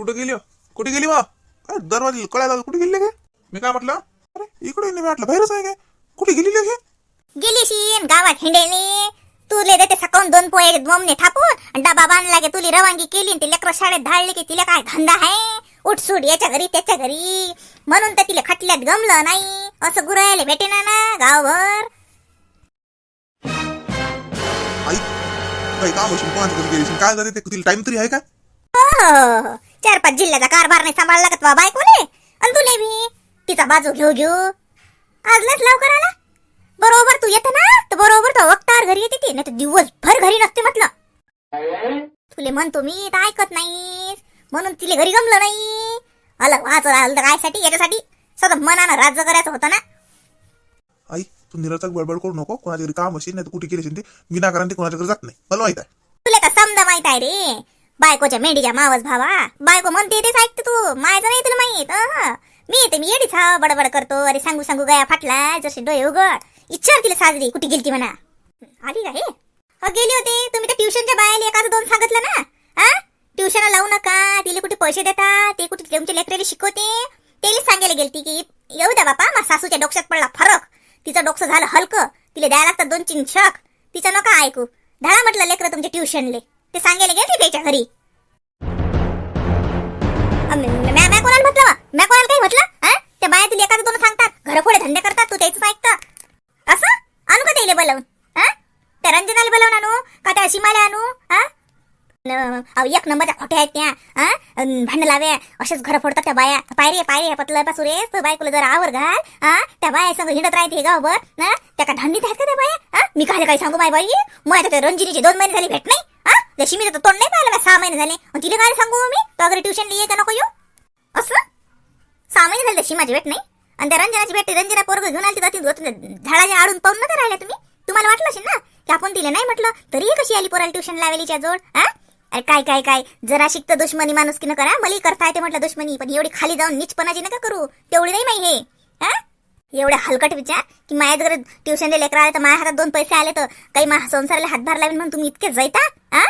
कुठे गेली हो? कुठे गेली वा काय दरवाजा कळायला कुठे गेली काय मी काय म्हटलं? अरे इकडे नाही म्हटलं बाहेरच आहे काय? कुठे गेली लगे? गेली शीन गावात हिंडेली. तुले देते सकाळून दोन पोहे बोमने थापून आणि डबा बांधला की तुली रवानगी केली आणि ते लेकरं शाळेत धाडली की तिला काय धंदा आहे? उठसूट याच्या घरी त्याच्या घरी. म्हणून तर तिला खटल्यात गमलं नाही. असं गुरायला भेटेना ना गावभर. आई काही काम असेल कोणाच्या घरी गेली असेल. काय झाले ते? तिला टाइम तरी आहे का? हो, चार पाच जिल्ह्याचा कारभार नाही सांभाळला का तुला बायकोले. आणि तुले बी. तिचा बाजू घेऊ घेऊ. आजलाच लवकर आला बरोबर तू येते ना तर बरोबर तो वक्तावर घरी येते ती. नाही तर दिवसभर घरी नसते म्हटलं. तुले म्हणतो मी तर ऐकत नाही म्हणून तिले घरी गमलं नाही. आलं वाच आलं तर कायसाठी? याच्यासाठी? सतत मनानं राज्य करायचं होतं ना. आई तू निरर्थक बडबड करू नको. कोणाच्या घरी काम असेल नाही तर कुठे गेली असेल ते विनाकारण ते कोणाच्या घरी जात नाही. मला माहीत आहे. तुला का समजा माहीत आहे रे. बायकोच्या मेंढीच्या मावस भावा. बायको म्हणते तेच ऐकते तू. मायचं नाही तुला माहीत. मी येते मी येडीच हा बडबड करतो. अरे सांगू सांगू गया फाटला जसे डोळे उघड. इच्छा तिला साजरी कुठे गेलती म्हणा. आली का हे? गेली होती. तुम्ही तर ट्युशनच्या बायाला एखादं दोन सांगितलं ना. हा ट्युशनला लावू नका. तिला कुठे पैसे देता ते कुठे तुमच्या लेकराला शिकवते? त्याला सांगायला गेलती की येऊ द्या बापा मा सासूच्या डोक्यात पडला फरक. तिचं डोकं झालं हलकं. तिला द्यायला लागतात दोन तीन शक तिचं नका ऐकू. धडा म्हटलं लेकरं तुमच्या ट्युशनले. ते सांगायला गेली त्याच्या घरी. म्या म्या कोणाला म्हटलं वा? म्या कोणाला काही म्हटलं? हा त्या बाया एखादं दोन सांगतात. घरफोडे धंदे करतात तू त्याच ऐकतं. असं? आणू का त्याला बोलावून? हा त्या रंजनाला बोलावून आणू? का त्या सीमाला आणू? हा अहो, एक नंबरच्या खोट्या आहेत त्या. हा अन भांडण लाव्या असेच घर फोडतात त्या बाया. पायरी पायरी पतलं पासून रे तर बायकोला जरा आवर घाल. हा त्या बाया संग हिंडत राहते गावभर. त्या का धंदीत आहेत का त्या बाया? हा मी काय काय सांगू माय बाई? मग त्या रंजिनीचे दोन महिने झाली भेट नाही. लक्ष्मी तर तोंड नाही पाहिलं मी सहा महिने झाले. आणि तिला काय सांगू मी? तो अगर ट्युशन ये का नको येऊ? असं? सहा महिने झाले त्या शिमाची भेट नाही. आणि त्या रंजनाची भेट रंजना पोरग घेऊन आली जाती झाडाच्या आडून पाहून नका राहिल्या तुम्ही. तुम्हाला वाटलं असेल ना? की आपण तिला नाही म्हटलं? तरी कशी आली पोराला ट्युशन लावलीच्या जोड हा? अरे काय काय काय? जरा शिकतं दुश्मनी माणूस की न करा. मला करता येते म्हटलं दुश्मनी पण एवढी खाली जाऊन नीचपणाची नका करू. तेवढी नाही माही हे हा? एवढे हलकट विचार की माझ्या जर ट्युशनला लेकर आले तर माझ्या हातात दोन पैसे आले तर काही माझ्या संसाराला हातभार लावेल म्हणून तुम्ही इतके जैता हा?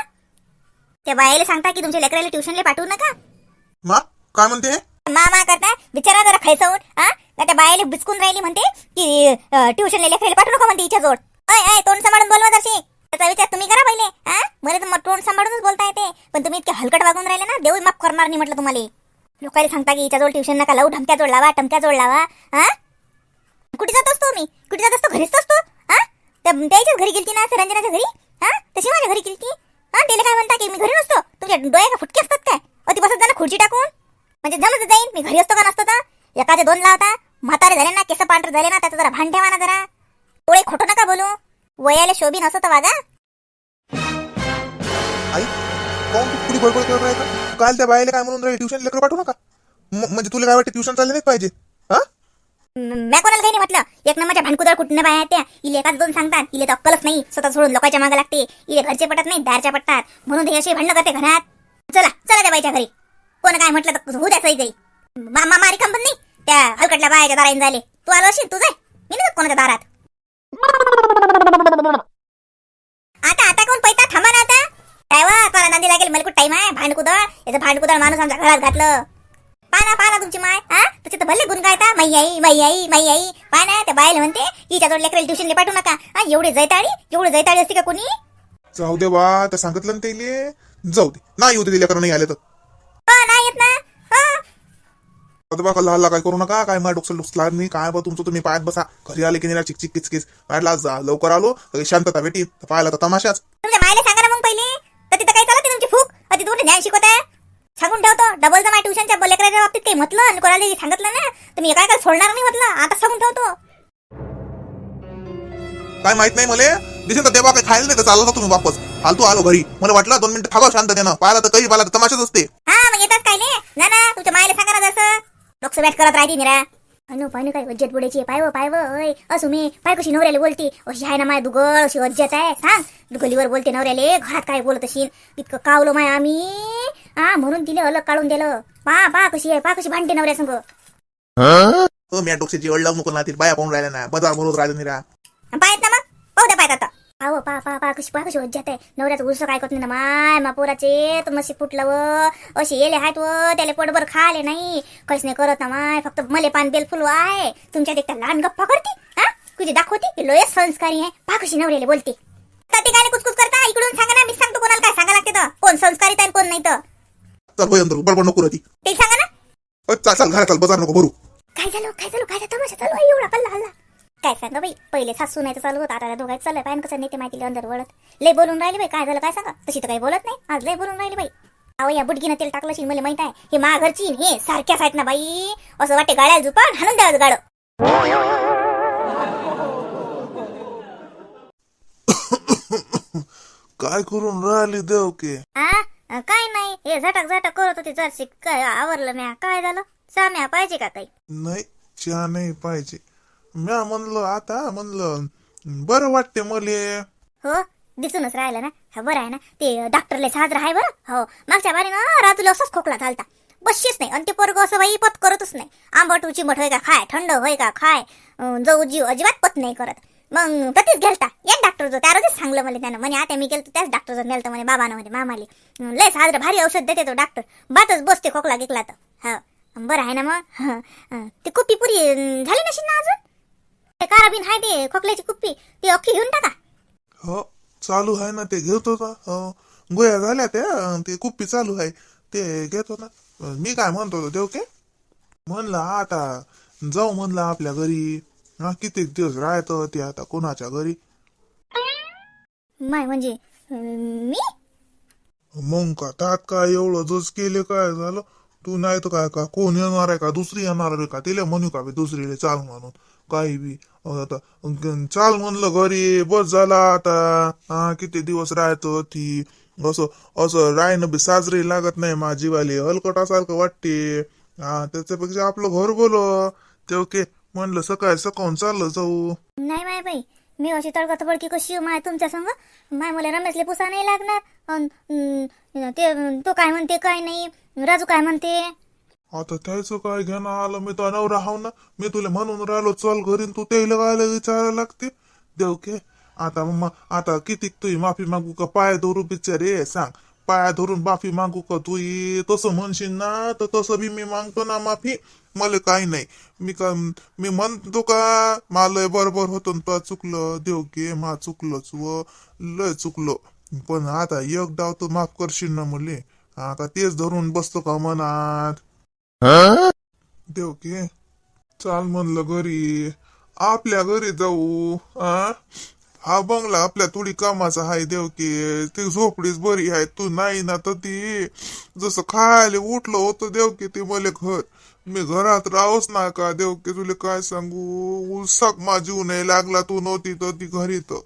त्या बायाला सांगता की तुमच्या लेकराला ट्युशनला पाठवू नका? मा काय म्हणते? मामा करता बिचारा जरा खायचं हा? का त्या बायाला बिचकून राहिली म्हणते की ट्युशन लेकराला पाठवू नका म्हणते हिच्या जोड अय अय तोंड सांभाळून बोलवा जशी त्याचा विचार तुम्ही करा पहिले हा? मला तर तोंड सांभाळूनच बोलता येते. पण तुम्ही इतके हलकट वागून राहिले ना देऊ माफ करणार नाही म्हटलं तुम्हाला. लोकांनी सांगता की हिच्या जोड ट्युशन नका लावू ढमक्या जोड लावा टमक्या जोड लावा हा? कुठे जात असतो मी? कुठे जात असतो? घरीच असतो? हा? त्या त्याच्याच घरी गेलती ना त्या रंजनाच्या घरी? हा? तशी माझ्या घरी गेलती? हा त्याला काय म्हणता की मी घरी नसतो? तुमच्या डोळे का फुटके असतात काय? अति बसत जाणार खुर्ची टाकून. म्हणजे जमत जाईन मी घरी असतो का नसतो तर? एखादे दोन लावता म्हातारे झाले ना केस पांढरे झाले ना त्याचं जरा भान ठेवा ना जरा. डोळे खोटं नका बोलू. वयाला शोभीन असं तर वागा. आई कोण तू बडबड करत काल त्या बाईला काय म्हणून राहील ट्युशन लेकर पाठवू नका? म- म्हणजे तुला काय वाटतं ट्युशन चालले नाही पाहिजे? मॅ कोणाला काही नाही म्हटलं? एक नंबरच्या भांडकुदळ कुठनं बाया त्या इले एकाच दोन सांगतात इले तर अक्कलच नाही स्वतः सोडून लोकांच्या मागे लागते इले घरचे पटत नाही दारच्या पटतात म्हणून हे असे भांडणं करते घरात. चला चला त्या बाईच्या घरी. कोण काय म्हटलं तर होऊ द्या घरी. मामा मारी कंपन नाही त्या हलकटल्या बायाच्या दाराने झाले. तू आलो असेल तू जाय. मी नाही कोणाच्या दारात. आता आता कोण पैता थांबा ना आता? काय वा तुला नांदी लागेल? मला कुठं टाईम आहे? भांडकुदळ याचं भांडकुदळ माणूस आमच्या घरात घातलं. पाना पाना तुमची माय हा? त्याचे तर भले गुण गायता. माई आई माई आई माई आई. पाना त्या बायला म्हणते हिच्या जोड लेकरेल ट्युशनला पाठवू नका. हा एवढे जैताळी एवढे जैताळी असते का कोणी? जाऊ दे बा त्या सांगितलं ना त्याले. जाऊ दे. नाही येऊ दे लेकर नाही आले तर. हो नाही येत ना. हा. आता बा हल्ला काय करू नका. काय माझ्या डोक्याला डोक्स लागत नाही काय बा तुमचं तुम्ही पायात बसा. घरी आले की नाही चिकचिक किचकिच म्हटलं आज जा लवकर आलो. तर शांतता भेटी. पाहायला तर तमाशाच. तुमच्या मायला सांगा ना मग पहिले. तर तिथं काही चालत तुमची फूक? अति तुम्ही ज्ञान शिकवताय. सांगून ठेवतो. डबल तर माझ्या ट्युशनच्या लेकराच्या बाबतीत काही म्हटलं आणि कोणाला सांगितलं ना तुम्ही एका काय सोडणार नाही म्हटलं. आता सांगून ठेवतो. काय माहीत नाही मला? दिसेल तर तेव्हा काही खायला नाही तर चालत होता तुम्ही वापस. फालतू आलो घरी. मला वाटलं दोन मिनिटं थांबा शांततेनं पाहिला तर काही पाहिला तर तमाशाच असते. हा मग येतात काय ना ना तुमच्या मायला सांगा ना जसं. डोकं बॅट करत राहते निरा. अनु पाहिजे काय वज्जत बुडायची पाय व पाय व ओय. असू मी पाय कशी नवऱ्याला बोलते? अशी आहे ना माय दुगळ अशी वज्जत आहे. सांग दुगलीवर बोलते नवऱ्याले. घरात काय बोलत असेल इतकं कावलं माय आम्ही. हा म्हणून तिला अलग काढून दिलं. पा पा कशी आहे पा कशी भांडते नवऱ्या संग. हो मी डोक्याची ओढ लावून नको ना ती बाया पाहून राहिल्या ना. बजार बोलत राहिलं निरा. पाहत ना मग? पाहू द्या पाहत आता. अहो पा पा पा कशी पा कशी होत जाते. नवऱ्याचं उलसं काय करत नाही ना माय मा पोराचे तर मशी फुटलं व. अशी येले आहेत व त्याला पोटभर खाले नाही. काहीच नाही करत ना माय फक्त मले पान बेल फुलवा आहे तुमच्या देखता लहान गप्पा करते हा? तुझी दाखवते की लोय संस्कारी आहे. पा कशी नवऱ्याला बोलते. तर ते काय कुचकुच करता? इकडून सांगा ना मी सांगतो कोणाला काय सांगा लागते तर. कोण संस्कारित आहे कोण नाही तर. चल होय अंदर बडबड नको ती. ते सांगा ना. चाल चाल घरात चाल बाजार नको भरू. काय झालं काय झालं काय झालं तमाशा चालू आहे एवढा पल्ला हल्ला काय सांगा बाई पहिले सासू नाही तर चालू होता आता दोघांचं चाललंय पाहिजे कसं नेते माहिती अंदर वळत. लय बोलून राहिली बाई काय झालं काय सांगा. तशी तर काही बोलत नाही आज लय बोलून राहिली बाई. अहो या बुडगीनं तेल टाकलं शिन मला माहीत आहे. हे माघरची न हे सारख्याच आहेत ना बाई असं वाटते गाड्याला झुपान हाणून द्यावं गाडं काय करून राहिली देव के आ? काय नाही हे झटक झटक करत होती जरशी काय आवरलं म्या काय झालं? साम्या पाहिजे का काही? नाही चहा नाही पाहिजे. म्या म्हणलं आता म्हणलं बरं वाटते मले. हो दिसूनच राहिलं ना. हा बरं आहे ना. ते डॉक्टरले साजरा आहे बरं. हो मागच्या बारी ना रातूला असाच खोकला झालता. बसशीच नाही. आणि ते पोरग असं बाई पत करतच नाही. आंबट उचिमट होय का खाय थंड होय का खाय जाऊ जीव अजिबात पत नाही करत. मग ततीच गेलता. एक डॉक्टर जो त्या रोजच सांगलं मला त्यानं. म्हणे आता मी गेलो त्याच डॉक्टर जो नेलतो म्हणे बाबानं म्हणे मामाले. लय साजरा भारी औषध देते तो डॉक्टर बातच बसते खोकला गिकला तर. हा बरं आहे ना मग? ती ते कुप्पी पुरी झाली नशील ना अजून? ते काराबीन आहे ते खोकल्याची कुप्पी. ती अख्खी घेऊन टाका. हो चालू आहे ना ते घेतो ना हो, गोया झाल्या त्या ते कुप्पी चालू आहे ते घेतो ना मी काय म्हणतो होतो देव के म्हणलं आता जाऊ म्हणलं आपल्या घरी. हा कित्येक दिवस राहतं ते आता कोणाच्या घरी? माय म्हणजे मी? मग का तात काय एवढं जस केले काय झालं? तू नाही तर काय का कोण येणार आहे का? दुसरी येणार आहे का? तिला म्हणू का बी दुसरीला चाल म्हणून? काही बी. आता चाल म्हणलं घरी बस झाला आता. हा किती दिवस राहतो ती? असं असं राहणं बी साजरी लागत नाही माझी जीवाली हलकटासारखं वाटते. हा त्याच्यापेक्षा आपलं घर बोलो तेव्हा के म्हणलं सकाळी सकाळून चाललं जाऊ. नाही माय बाई मी अशी तडका तडकी कशी माय तुमच्या संग? माय मला रमेशले पुसा नाही लागणार. अन, अं, ते तो काय म्हणते काय नाही राजू काय म्हणते? आता त्याचं काय घेणं आलं मी तर नवरा हाव ना. मी तुला म्हणून राहिलो चल घरी न तू त्याला गायला विचारायला लागते. देव के आता मग आता किती तुही माफी मागू का? पाय धरू बिचारे सांग. पाया धरून माफी मागू का तू? तसं म्हणशील ना? तर तसं बी मी मागतो ना माफी. मला काही नाही. मी का मी म्हणतो का मला बरोबर होतं न चुकलं. देव के मा चुकलंच व लय चुकलो. पण आता एक डाव तर माफ करशील ना मुले. आता तेच धरून बसतो का मनात? देव के चाल म्हणलं घरी. आपल्या घरी जाऊ. आ? हा बंगला आपल्या थोडी कामाचा आहे देव की ती झोपडीच बरी आहे तू नाही ना तर ती जसं खायला उठलं होतं देव की ते मले घर. मी घरात राहूच ना का देव की तुला काय सांगू? उलसाक मा जीव नाही लागला तू नव्हती तर ती घरी तर.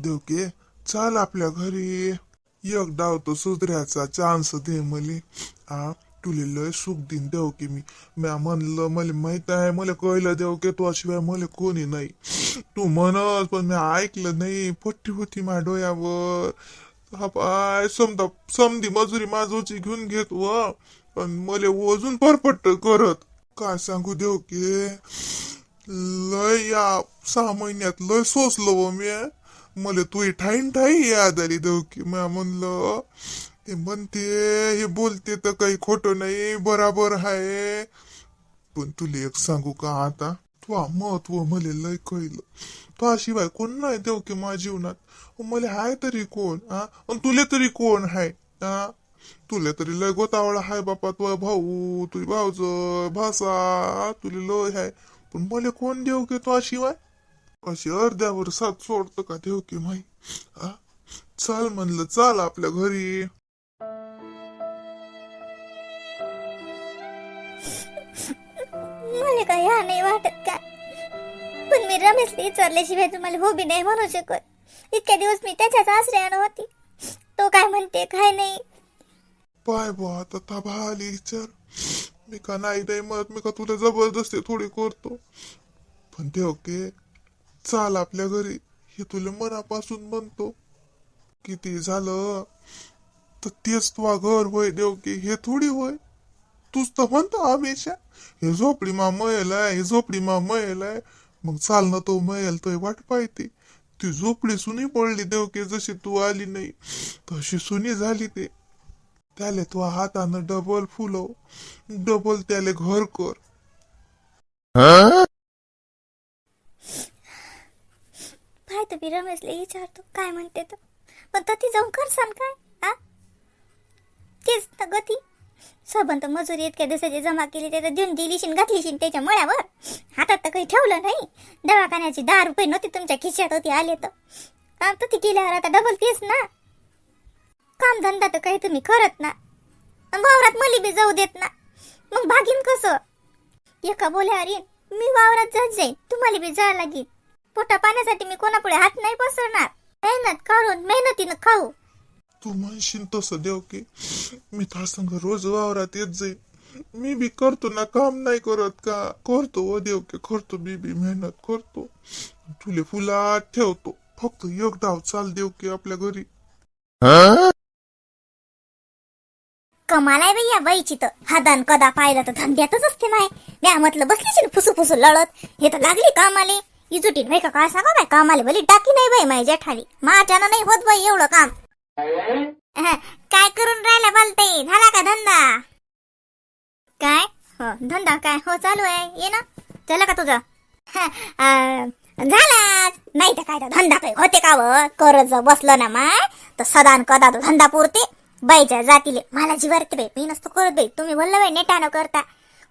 देव की चाल आपल्या घरी. एक डाव तो सुधऱ्याचा चान्स दे मले. आ? तुले लय सुख दिन देव की मी. म्या म्हणलं मला माहीत आहे मला कळलं देव की तो शिवाय मला कोणी नाही. तू म्हणत पण मी ऐकलं नाही. पट्टी होती माझ्या डोळ्यावर. हा पाय समजा समधी मजुरी माझोची घेऊन घेत व पण मला वजून परपट्ट करत. काय सांगू देव की लय या सहा महिन्यात लय सोसलो व मी. मला तुही ठाईन ठाई याद आली देव की. म्या म्हणलं ते म्हणते हे बोलते तर काही खोटं नाही बराबर आहे. पण तुला एक सांगू का आता? तू महत्त्व मला लय कळलं. तो शिवाय कोण नाही देव की माझ्या जीवनात. मला हाय तरी कोण हा तुले तरी कोण हाय हा तुले तरी लय गोतावळा हाय बापा तुझा भाऊ तुझी भाऊज भासा तुले लय हाय. पण मला कोण देव की तो शिवाय अशी अर्ध्यावर साथ सोडतं का देव की माई? हा चाल म्हणलं चाल आपल्या घरी. मला काही हा नाही वाटत का? पण मी रमेशला विचारल्याशिवाय तुम्हाला हो बी नाही म्हणू शकत. इतक्या दिवस मी त्याच्याच आश्रयानं होती. तो काय म्हणते काय नाही. पाय बा आता ताबा आली विचार. मी का नाही नाही म्हणत मी का तुला जबरदस्ती थोडी करतो? पण ते ओके चाल आपल्या घरी. हे तुला मनापासून म्हणतो. किती झालं? तर तेच तुझा घर होय देव की हे थोडी होय. तूच तर म्हणतो हमेशा हे झोपडी मा मयल आहे हे झोपडी मा मयल आहे. मग चाल ना तो मैल तो वाट पाहिजे ती झोपडी सुनी पडली देवके जशी तू आली नाही तशी सुनी झाली ते. त्याले तू हातानं डबल फुलव. डबल त्याले घर कर. काय तुम्ही रमेशला विचारतो काय म्हणते तर पण ती जाऊन करसान काय हा तेच ना गती. सबंत मजुरी इतक्या दिवसाची जमा केली ते तर देऊन दिलीशीन घातलीशीन त्याच्या मळ्यावर. हातात तर काही ठेवलं नाही. दवाखान्याची दहा रुपये नव्हती तुमच्या खिशात होती आले तर. काम तर ती केल्यावर आता डबल तेच ना. काम धंदा तर काही तुम्ही करत ना. वावरात मली बी जाऊ देत ना. मग भागीन कसं? एका बोल्या अरे मी वावरात जात जाईन तुम्हाला बी जावं लागेल पोटा पाण्यासाठी मी कोणापुढे हात नाही पसरणार मेहनत करून मेहनतीनं खाऊ. तू म्हणशील तसं देव की. मी त्या संग रोज वावरात येत जाईन. मी बी करतो ना काम नाही करत का? करतो व देव की करतो मी बी मेहनत करतो. तुले फुलात ठेवतो. फक्त एक डाव चाल देव की आपल्या घरी. कमाल आहे बाई या बाईची तर. हादान कदा पाहिला तर धंद्यातच असते माय. म्या म्हटलं बसलीशी फुसू फुसू लढत. हे तर लागली कामाले. इजुटीन बाई का काय सांगा बाय कामाले भली टाकी नाही बाई माझ्या जेठाली माझ्यानं नाही होत बाई एवढं काम. काय करून राहिला बोलते झाला का धंदा? काय? हो धंदा काय? हो चालू आहे. ये ना. झालं का तुझं? झाला नाही तर काय धंदा काय होते का व? करत जर बसलं ना माय. तर सदान कदा तो धंदा पुरते. बाईच्या जातीले मला जीवारते बाई. मी नसतो करत बाई. तुम्ही बोलला बाई नेटानं करता.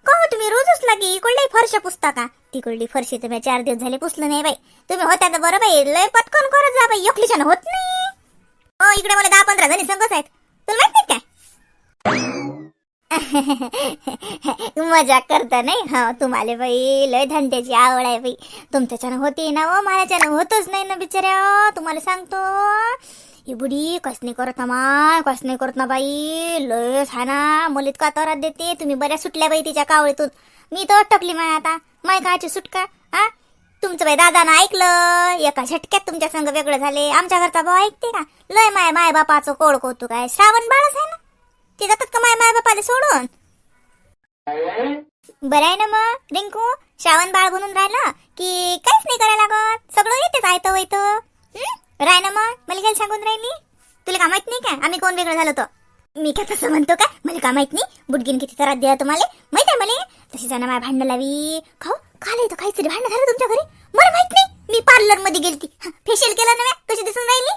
का हो तुम्ही रोजच लागे? इकडली फरशा पुसता का? तिकडली फरशी मी चार दिवस झाले पुसलं नाही बाई. तुम्ही होत्या तर बरं बाई. लय पटकन करत जा बाई. एकलीच्यानं होत नाही. हो इकडे मला दहा पंधरा जणी संघच आहेत. तुला माहीत नाही काय मजा करता नाही? हा तुम्हाला बाई लय धंद्याची आवड आहे बाई. तुमच्याच्यानं होती ना हो, व माझ्याच्यानं होतच नाही ना बिचाऱ्या. तुम्हाला सांगतो. ही बुडी कस नाही करत ना माय कस नाही करत ना बाई. लय हा ना मला इतका तरात देते. तुम्ही बऱ्या सुटल्या बाई तिच्या कावळीतून. मी तर अटकली माय आता. माय काची सुटका हा? तुमचं बाई दादानं ऐकलं. एका झटक्यात तुमच्या संग वेगळं झाले. आमच्या घरचा भाऊ ऐकते का? लय माय माय बापाचं कोड कौतुक आहे. श्रावण बाळच आहे ना? ते जातात का माय माय बापाला सोडून? बरं आहे ना मग रिंकू? श्रावण बाळ बनून राहिलं की काहीच नाही करायला लागत. सगळं येतेच आयतं वैत. राय ना मग. मला काय सांगून राहिली. तुला का माहीत नाही का आम्ही कोण वेगळं झालो तर मी काय तसं म्हणतो का मला का माहीत नाही? बुडगीन किती त्रास दिला तुम्हाला? माहीत आहे मला? तशी जाणं माझ्या भांडण लावी. खाऊ. खाली इथं काहीतरी भांडण झालं तुमच्या घरी? मला माहीत नाही. मी पार्लरमध्ये गेलती फेशियल केलं ना कशी दिसून राहिली?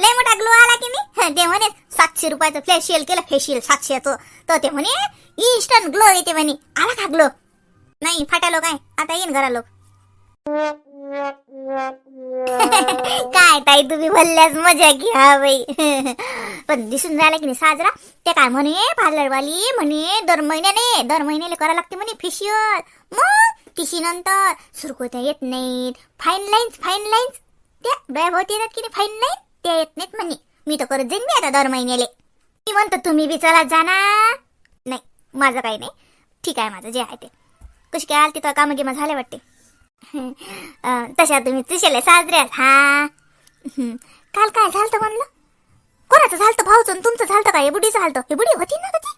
लय मोठा ग्लो आला की मी ते म्हणे सातशे रुपयाचं फेशियल केलं. फेशियल सातशेचं. तर ते म्हणे इन्स्टंट ग्लो येते म्हणे. आला का ग्लो नाही फाटालो काय? आता येईन घरा लोक काय ताई तुम्ही भल्ल्यास मजा घ्या बाई. पण दिसून राहिला की नाही साजरा? ते काय म्हणे पार्लरवाली म्हणे दर महिन्याने दर महिन्याला करावं लागते म्हणे फेशियल मग तिशी नंतर? सुरकुत्या येत नाहीत. फाईन लाईन्स फाईन लाईन्स त्या डोळ्याभोवती येतात की नाही फाईन लाईन त्या येत नाहीत म्हणे. मी तर करत जाईन मी आता दर महिन्याले. मी म्हणतो तुम्ही बी चला जाना. नाही माझं काही नाही. ठीक आहे माझं जे आहे ते. कशी काय आलती तिथं कामं गिमा झाले वाटते. तशा तुम्ही तिशेले साजऱ्यात हा. काल काय झालं म्हणलं? कोणाचं झालं भाऊचं आणि तुमचं झालं का हे बुडीचं झालं हे बुडी होती ना कधी?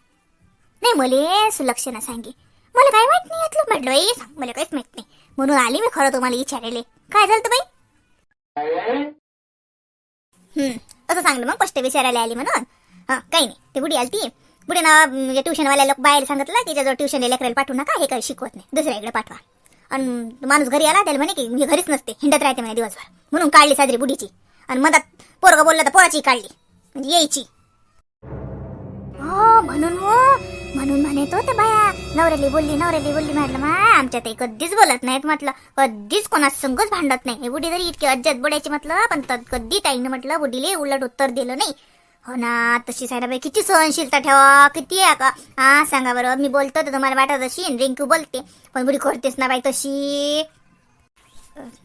नाही मले सुलक्षणा सांगे. मला काय माहीत नाही यातलं. म्हटलं बाई सांग मला काहीच माहीत नाही. म्हणून आली मी खरं तुम्हाला विचारायले. काय झालं बाई? हम्म असं सांगलं मग स्पष्ट विचारायला आली म्हणून. हा काही नाही. ते बुडी आली ती बुडीनं म्हणजे ट्युशनवाल्या लोक बाहेर सांगितलं की त्याजवळ ट्युशन लेकरायला पाठवू नका हे काही शिकवत नाही. दुसऱ्या इकडे पाठवा. आणि माणूस घरी आला त्याला म्हणे की मी घरीच नसते हिंडत राहते म्हणे दिवसभर. म्हणून काढली साजरी बुडीची आणि मधात पोरगा बोलला तर पोराची काढली. म्हणजे यायची. हो म्हणून हो म्हणून म्हणत होते बाया. नवऱ्याली बोलली नवऱ्याली बोलली म्हटलं मा आमच्या ते कधीच बोलत नाहीत म्हटलं. कधीच कोणा संगच भांडत नाही. बुढी बुडी जरी इतकी अज्जत बोलायची म्हटलं पण कधी ताईनं म्हटलं बुडीले उलट उत्तर दिलं नाही. हो ना तशी सायला किती सहनशीलता ठेवा किती आहे का? हा सांगा बरं मी बोलतो तर तुम्हाला वाटत अशी रिंकू बोलते. पण बुडी करतेस ना बाई तशी.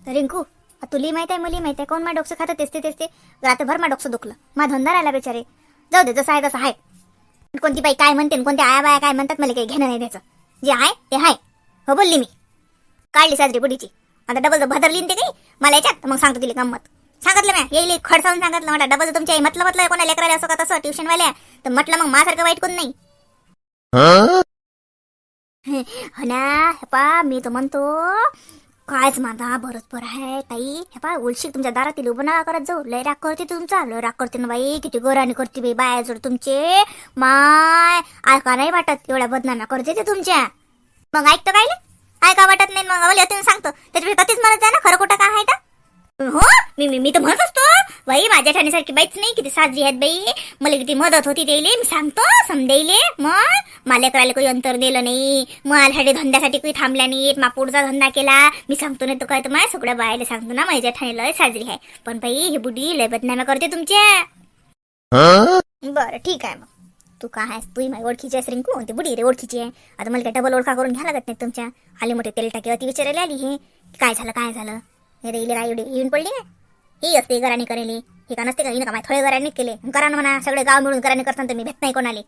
रिंकू तुला माहीत आहे मुली माहीत आहे. कोण मा डोकं खातं? तेचते तेचते. रात्रभर मा डोकं दुखलं. मा धंदा राहिला बेचारे. जाऊ दे जसं आहे तसं आहे. कोणती बाई काय म्हणते कोणत्या आया बाया काय म्हणतात मला काही घेणं नाही त्याचं. जे आहे ते आहे. हो बोलली मी. काढली साजरी बुडीची आता डबल भदरली ते काही? मला याच्यात? मग सांगतो तिला गंमत. सांगितलं म्या? येईल खडसावून सांगितलं म्हणा डबल तुमच्या आई म्हटलं म्हटलं कोणा लेकराला असं का तसं? ट्युशनवाल्या तर म्हटलं मग माझ्यासारखं वाईट कोण नाही? हो? ना पा मी तर म्हणतो कायच माझा बरोबर आहे ताई. हे पा उलशी तुमच्या दारातील उभं नका करत जाऊ. लय राग करते तुमचा. लय राग करते ना बाई. किती गोराणी करते बाई बाया जोड तुमचे. माय ऐका नाही वाटत. एवढ्या बदनाम्या करते ते तुमच्या. मग ऐकतो काय ऐका वाटत नाही. मग अवली तुम्ही सांगतो. त्याच्यापेक्षा कधीच म्हणत जा ना. खरं कुठं काय आहे का? हो? मी मी मी तर म्हणत असतो. बाई माझ्या ठाण्यासारखी बाईच नाही. किती साजरी आहेत बाई. मला किती मदत होती त्याले मी सांगतो समजाईले मग? मला करायला काही अंतर दिलं नाही. माझ्यासाठी धंद्यासाठी काही थांबल्या नाहीत. मा पुढचा धंदा केला. मी सांगतो नाही तो काय तर माझ्या सगळ्या बायाला सांगतो ना माझ्या ठाण्याला साजरी आहे. पण बाई ही बुडी लय बदनाम्या करते तुमच्या. बरं ठीक आहे मग. तू काय आहेस? तू माझी ओळखीची आहेस रिंकू. ती बुडी रे ओळखीची आहे. आता मला काय डबल ओळखा करून घ्या लागत नाही तुमच्या. आली मोठे तेल टाकी अति विचारायला आली हे. काय झालं काय झालं? हे रे इले राय एवढी येऊन पडली ना? ही असते घराने करेली. हे का नसते का? हिनं का थोडे घराने केले? करा म्हणा सगळे गाव मिळून घराने करताना तुम्ही भेट नाही कोणाले.